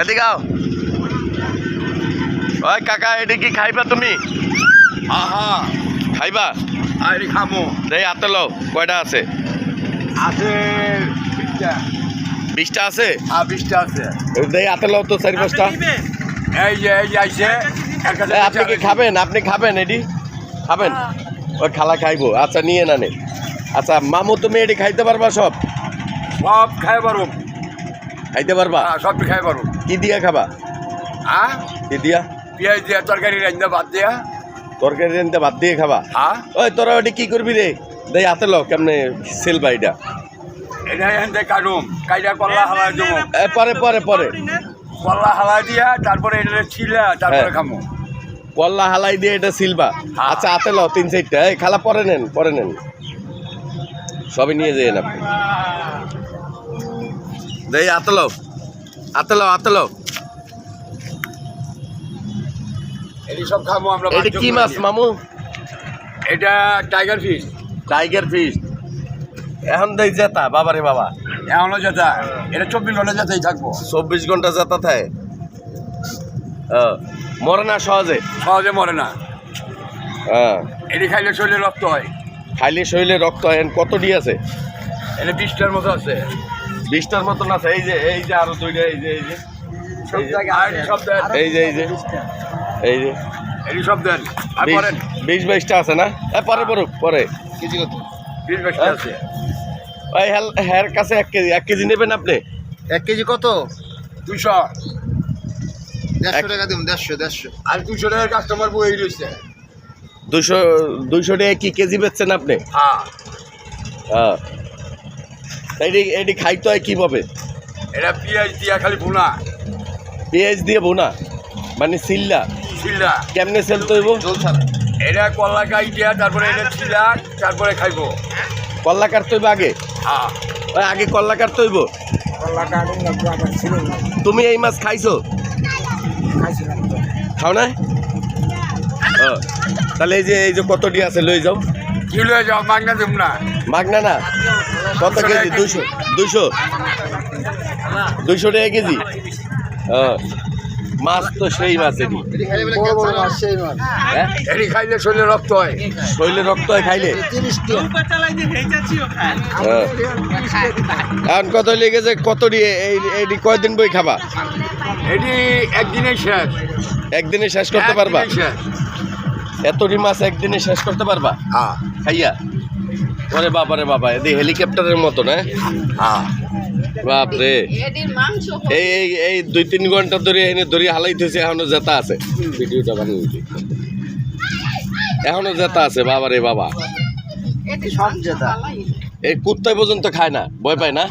এদিকে আও। ওই কাকা এটি কি খাইবা তুমি? আহা। খাইবা? আরে খামো। দেই হাতে লও কয়টা আছে? আছে বিশটা। আছে? আর বিশটা আছে। দেই হাতে লও তো চারি পাঁচটা। এই যে এই যে আইছে আপনি কি খাবেন? আপনি খাবেন এডি? খাবেন? ওই খালা খাইবো। আচ্ছা নিয়ে না নে আচ্ছা মামু তুমি এডি খাইতে পারবা সব? সব খাই পারো খাইতে পারবা? হ্যাঁ, সব খাই পারো কি দিয়া খাবা? হ্যাঁ? কি দিয়া? পেঁয়াজ দিয়া তরকারি রান্না ভাত দিয়া। তরকারি রানতে ভাত দিয়ে খাবা? হ্যাঁ। ওই তোরা ওটি কি করবি রে? দেই হাতে লও কেমনে সেলবা এটা। এটা এখান কাটুম। কাইটা কল্লা হালাই দেবো। এ, পরে পরে পরে। কল্লা হালাই দিয়া তারপরে এটা ছিলা তারপরে হ্যাঁ। খামো। কল্লা হালাই দিয়ে এটা সিলবা। আচ্ছা হাতে লও তিন চারটা। এই খালা পরে নেন পরে নেন। সবই নিয়ে যেন আপনি। দেই লও। হাতে লও এটি সব খামো আমরা এটা কি মাছ মামু? এটা টাইগার ফিশ টাইগার ফিশ এখন দেই জেতা বাবারে বাবা। এখনও জেতা। এটা চব্বিশ ঘণ্টা জেতাই থাকব। চব্বিশ ঘণ্টা জেতা থাকে মরে না সহজে? সহজে মরে না। হ্যাঁ এটি খাইলে শরীরে রক্ত হয়। খাইলে শরীরে রক্ত হয় কত ডি আছে? এটা বিশটার মতো আছে। বিশটার মতন আছে এই যে এই যে আরও দুইটা এই যে এই যে। এই যে, এই যে এই যে। এই সব দেন। বিশ- বাইশটা আছে না? এ পরে পড়ুক পরে। কেজি কত? বিশ বাইশটা হ্যাঁ? আছে। ওই কাছে এক কেজি এক কেজি নেবেন আপনি? এক কেজি কত? দুইশো। দেড়শো টাকা দিন দেড়শো দেড়শো। আর দুইশো টাকার কাস্টমার বই রয়েছে। দুশো দুইশো টাকা কি কেজি বেচছেন আপনি? হ্যাঁ। হ্যাঁ। এটি এটি খাইতে হয় কীভাবে? এটা পেঁয়াজ দিয়া খালি ভুনা। পেঁয়াজ দিয়ে বোনা মানে সিল্লা? ছিলা কেমনে সেল তৈব? এটা কলা গাই দিয়া তারপরে এটা ছিলা তারপরে খাইবো। কল্লা কাটতে আগে? হ্যাঁ। আগে কল্লা কাটতে হইব তুমি এই মাছ খাইছো? খাও না? ও, তাহলে এই যে এই যে কতটি আছে লই যাও। কি লয়ে যাও? মাগনা দেব না। মাগনা না? কত কেজি? দুশো দুশো দুইশো। টাকা কেজি? মাছ তো সেই মাছ এটি। এটি খাইলে বলে ক্যান্সার হয়। সেই মাছ খাইলে শরীরে রক্ত হয়। শরীরে রক্ত হয় খাইলে? হ্যাঁ। এখন কত লেগেছে? কতটি এই এটি কয়দিন বই খাবা? এটি একদিনেই শেষ। একদিনে শেষ করতে পারবা? এতটি মাছ একদিনে শেষ করতে পারবা? হ্যাঁ। খাইয়া? ওরে বাবা রে বাবা এদি হেলিকপ্টারের মতো না? হ্যাঁ বাপ রে এই এই এই দুই তিন ঘণ্টা ধরে এনে ধরে হালাই থইছে এখনও জেতা আছে। ভিডিওটা বানিয়ে এখনও জেতা আছে বাবা রে বাবা। সব। ভালোই। এই কুত্তায় পর্যন্ত খায় না ভয় পায় না?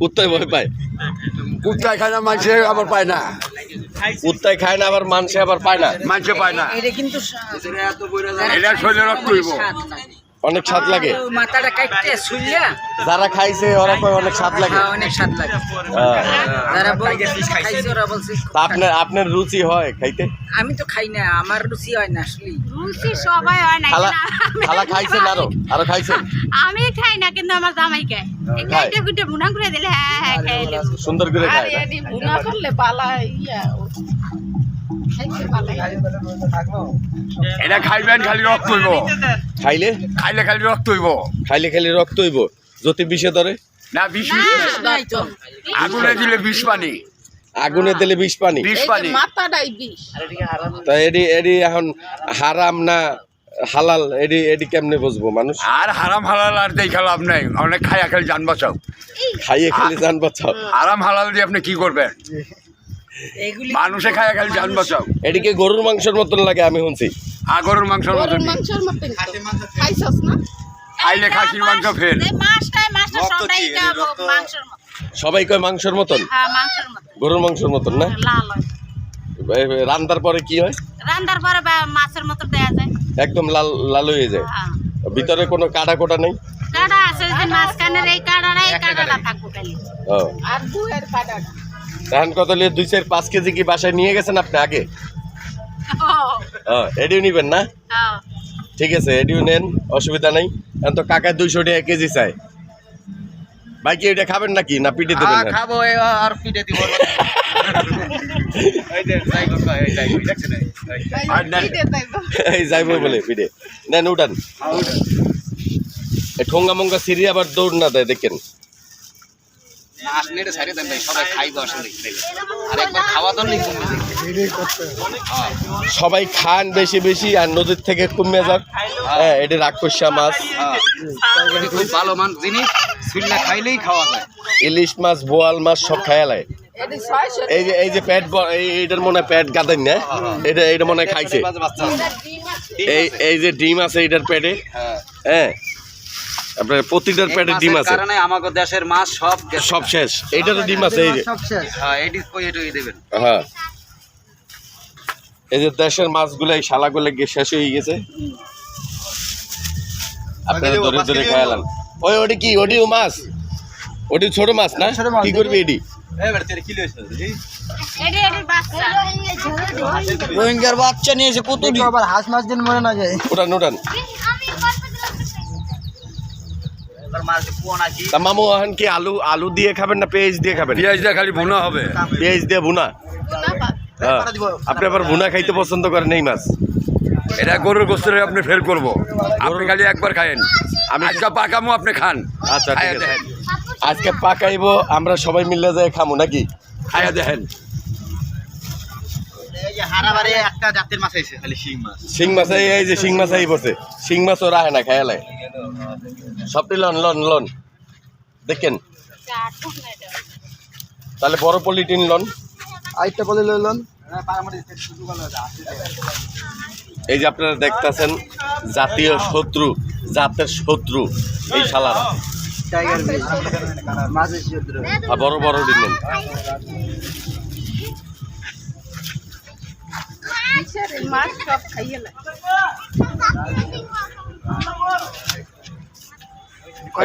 কুত্তায় ভয় পায়? কুত্তায় খায় না মানুষে আবার পায় না। কুত্তায় খায় না আবার মানুষে আবার পায় না? মানুষে পায় না। এটা কিন্তু এটা শরীরে রক্ত হইব। অনেক স্বাদ লাগে মাথাটা কাটতে শুইয়া যারা খাইছে ওরা কয় অনেক স্বাদ লাগে হ্যাঁ, অনেক স্বাদ লাগে। যারা বলছে খাইছে ওরা বলছে আপনার আপনার রুচি হয় খাইতে আমি তো খাই না আমার রুচি হয় না আসলে রুচি সবাই হয় না খালা কিন্তু আমি খালা খাইছেন খাই। আরও আরও খাইছেন আমি খাই না কিন্তু আমার জামাই খায় এই? কাইটে কুটে ভুনা করে দিলে হ্যাঁ হ্যাঁ খাই নেব। সুন্দর করে খায় না? বুনা করলে বালা ইয়া খাইতে। এটা খাইবেন খালি রক্ত হইব খাইলে? খাইলে খালি রক্ত হইব খাইলে খাইলে রক্ত হইব যদি বিষে ধরে না বিষ বিষ নাই তো আগুনে দিলে বিষ পানি। আগুনে দিলে বিষ পানি? বিষ পানি। মাথাটাই এডি এডি এখন হারাম না হালাল এডি এডি কেমনে বুঝব মানুষ? আর হারাম হালাল আর দেখা লাভ নাই। অনেক খাইয়া খালি জান বাঁচাও। খাইয়ে খালি জান বাঁচাও। হারাম হালাল দিয়ে আপনি কি করবেন? মানুষে খাইয়া খালি জান বাঁচাও এদিকে গরুর মাংসের মতন লাগে আমি শুনছি। আর গরুর মাংসের মতন গরুর মাংসের মতন খাইছস না? খাইলে খাসির মাংস ফেল। সবাই কয় মাংসের মতন? হ্যাঁ মাংসের মতো গরুর মাংসের মতন না? হয়। রান্দার পরে কি হয়? রান্দার পরে মাছের মতো দেয়া যায়। একদম লাল লাল হয়ে যায়। হ্যাঁ। ভিতরে কোনো কাটা কোটা নেই? কাটা আছে যে মাঝখানের এই কাটাটা এই কাটাটা থাকব খালি। ও। আর দুয়ের কাটাটা। ধান কত লিয়ে দুই চার পাঁচ কেজি কি বাসায় নিয়ে গেছেন আপনি আগে? এডিও নিবেন না? হ্যাঁ। ঠিক আছে এডিও নেন অসুবিধা নাই। এখন তো কাকায় দুইশো টাকা কেজি চাই ভাই কি এটা খাবেন নাকি? না পিঠে দেবেন খাব আর পিঠে দিব যাইব বলে পিঠে। নেন উঠান। এই ঠোঙ্গা মঙ্গা সিঁড়ি আবার দৌড় না দেয় দেখেন। না, আসলে এটা ছাড়িয়ে দেন ভাই, সবাই খাইবো আসলে। আর একবার খাওয়া দাওয়া কমবে সবাই খান বেশি বেশি আর নদীর থেকে কমে যাক হ্যাঁ। এটা রাক্ষসা মাছ। হ্যাঁ। খুব ভালো মান জিনিস শুনলে খাইলেই খাওয়া যায়। ইলিশ মাছ বোয়াল মাছ সব খাইয়া লাগে এই যে এই যে প্যাট এই এইটার মনে হয় প্যাট গাদেন না? এটা এটা মনে হয় খাইছে। এই এই যে ডিম আছে এটার প্যাটে হ্যাঁ। হ্যাঁ আপনার প্রতিটার প্যাটে ডিম আছে। কারণে আমাদের দেশের মাছ সব। সব শেষ। এইটারও ডিম আছে এই যে। হ্যাঁ এটি কই এটুই দেবেন। হ্যাঁ। এই যে দেশের মাছগুলো এই শালাগুলো গিয়ে শেষ হয়ে গেছে। আপনারা ধরে ধরে ওই ওটি কি? ওটিও মাছ? ওটি ছোট মাছ না? কি করবি এটি? এটি রোহিঙ্গার বাচ্চা। নিয়ে এসে কত আবার হাঁস মাছ দিন মরে না যায় তা মামু এখন কি আলু আলু দিয়ে খাবেন না পেঁয়াজ দিয়ে খাবেন? পেঁয়াজ দিয়ে খালি ভুনা হবে। পেঁয়াজ দিয়ে ভুনা? হ্যাঁ। আপনি আবার ভুনা খাইতে পছন্দ করেন এই মাছ? এটা গরুর গোস্তের আপনি ফেল করব। আপনি খালি একবার খায়েন। আমি আজকে পাকামো আপনি খান। আচ্ছা ঠিক খাইয়া আছে। আজকে পাকাইবো আমরা সবাই মিলে যাই খামু নাকি? খাইয়া দেখেন। শিং মাছ। এই এই যে শিং মাছ এই বসে শিং রাখে না খায়ালে সবটি লন লন লন। দেখেন। তাহলে বড় পলিটিন লন। আইটা বলে লইলন এই যে আপনারা দেখতাছেন জাতীয় শত্রু জাতের শত্রু এই শালারা। টাইগার মাছের সমুদ্র আর বড় বড় দিলেন কিসের মাছ সব খাইয়ে লাগে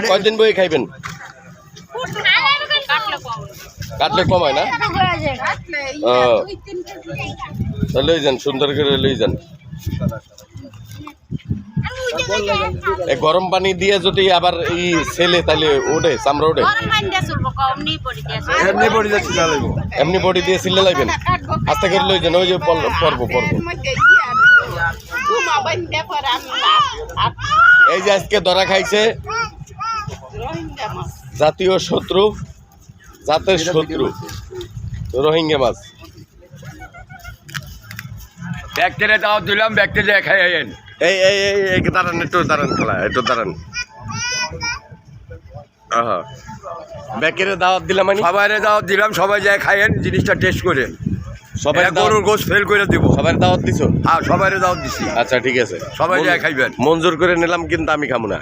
কয়দিন বই খাইবেন? কাটলে কম কাটলে হয় না লই যান সুন্দর করে লই যান। গরম পানি দিয়ে যদি আবার এই ছেলে তাহলে ওঠে চামড়া ওঠে এমনি পড়ে যাচ্ছি এমনি বডি দিয়ে সিলে লাগবেন আস্তে করে লই যান ওই যে পল- পর্ব পর্ব। এই যে আজকে ধরা খাইছে জাতীয় শত্রু জাতের শত্রু রোহিঙ্গা মাছ। ব্যাগটেরে দাওয়াত দিলাম ব্যাগটেরে খাইয়েন এই এই এই এই দাঁড়ান একটু দাঁড়ান খেলা একটু দাঁড়ান। ব্যাকেরে দাওয়াত দিলাম মানে সবাই দাওয়াত দিলাম সবাই যায় খাইয়েন জিনিসটা টেস্ট করেন সবাই গরুর গোস ফেল করে দিব। সবার দাওয়াত দিছো? হ্যাঁ সবাই দাওয়াত দিছি। আচ্ছা ঠিক আছে। সবাই যায় খাইবেন। মঞ্জুর করে নিলাম কিন্তু আমি খাব না।